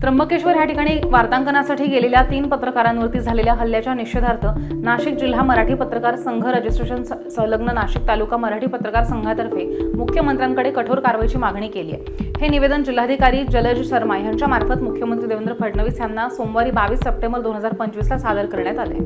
त्र्यंबकेश्वर या ठिकाणी वार्तांकनासाठी गेलेल्या तीन पत्रकारांवरती झालेल्या हल्ल्याच्या निषेधार्थ नाशिक जिल्हा मराठी पत्रकार संघ रजिस्ट्रेशन संलग्न नाशिक तालुका मराठी पत्रकार संघातर्फे मुख्यमंत्र्यांकडे कठोर कारवाईची मागणी केली आहे. हे निवेदन जिल्हाधिकारी जलज शर्मा यांच्या मार्फत मुख्यमंत्री देवेंद्र फडणवीस यांना सोमवारी बावीस सप्टेंबर दोन हजार पंचवीसला सादर करण्यात आले.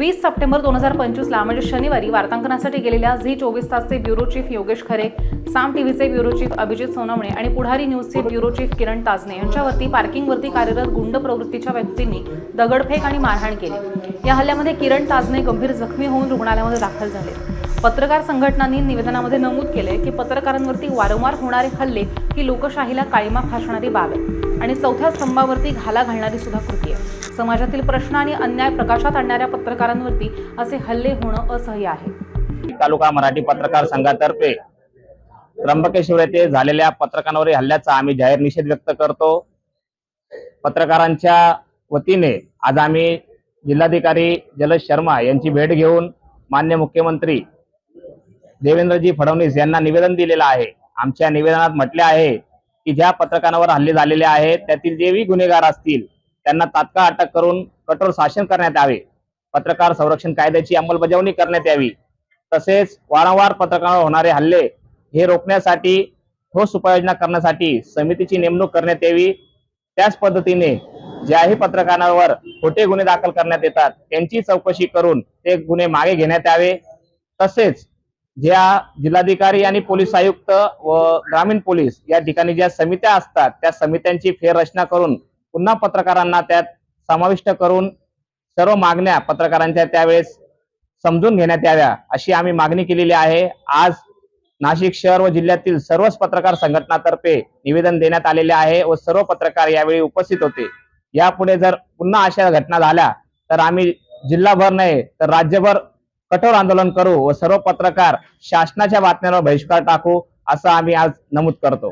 वीस सप्टेंबर दोन हजार पंचवीसला म्हणजे शनिवारी वार्तांकनासाठी गेलेल्या झी चोवीस तासचे ब्युरो चीफ योगेश खरे साम टीव्हीचे ब्युरो चीफ अभिजित सोनवणे आणि पुढारी न्यूजचे ब्युरो चीफ किरण ताजने यांच्यावरती पार्किंगवरती कार्यरत गुंड प्रवृत्तीच्या व्यक्तींनी दगडफेक आणि मारहाण केली. या हल्ल्यामध्ये किरण ताजने गंभीर जखमी होऊन रुग्णालयामध्ये दाखल झाले. पत्रकार संघटनांनी निवेदनामध्ये नमूद केले की पत्रकारांवरती वारंवार होणारे हल्ले ही लोकशाहीला काळीमा फासणारी बाब आहे आणि चौथ्या स्तंभावरती घाला घालणारी सुद्धा कृती आहे. समाजातील प्रश्न आणि अन्याय प्रकाशात आणणाऱ्या पत्रकारांवरती असे हल्ले होणं असह्य आहे. तालुका मराठी पत्रकार संघातर्फे त्र्यंबकेश्वर येथे झालेल्या पत्रकारांवरील हल्ल्याचा आम्ही जाहीर निषेध व्यक्त करतो. पत्रकारांच्या वतीने आज आम्ही जिल्हाधिकारी जलज शर्मा यांची भेट घेऊन मान्य मुख्यमंत्री देवेंद्रजी फडणवीस यांना निवेदन दिलेलं आहे. आमच्या निवेदनात म्हटले आहे की ज्या पत्रकारांवर हल्ले झालेले आहेत त्यातील जेही गुन्हेगार असतील त्यांना तात्काळ अटक करून कठोर शासन करण्यात यावे. पत्रकार संरक्षण कायद्याची अंमलबजावणी करण्यात यावी. तसेच वारंवार पत्रकारांवर होणारे हल्ले हे रोखण्यासाठी ठोस उपाययोजना करण्यासाठी समितीची नेमणूक करण्यात यावी. त्याच पद्धतीने ज्याही पत्रकारांवर खोटे गुन्हे दाखल करण्यात येतात त्यांची चौकशी करून ते गुन्हे मागे घेण्यात यावे. तसेच ज्या जिल्हाधिकारी आणि पोलीस आयुक्त व ग्रामीण पोलीस या ठिकाणी ज्या समित्या असतात त्या समित्यांची फेररचना करून पुन्हा पत्रकारांना त्यात समाविष्ट करून सर्व मागण्या पत्रकारांच्या त्यावेळेस समजून घेण्यात याव्या अशी आम्ही मागणी केलेली आहे. आज नाशिक शहर व जिल्ह्यातील सर्वच पत्रकार संघटनातर्फे निवेदन देण्यात आलेले आहे व सर्व पत्रकार यावेळी उपस्थित होते. यापुढे जर पुन्हा अशा घटना झाल्या तर आम्ही जिल्हाभर नाही तर राज्यभर कठोर आंदोलन करू व सर्व पत्रकार शासनाच्या बातम्यांवर बहिष्कार टाकू असं आम्ही आज नमूद करतो.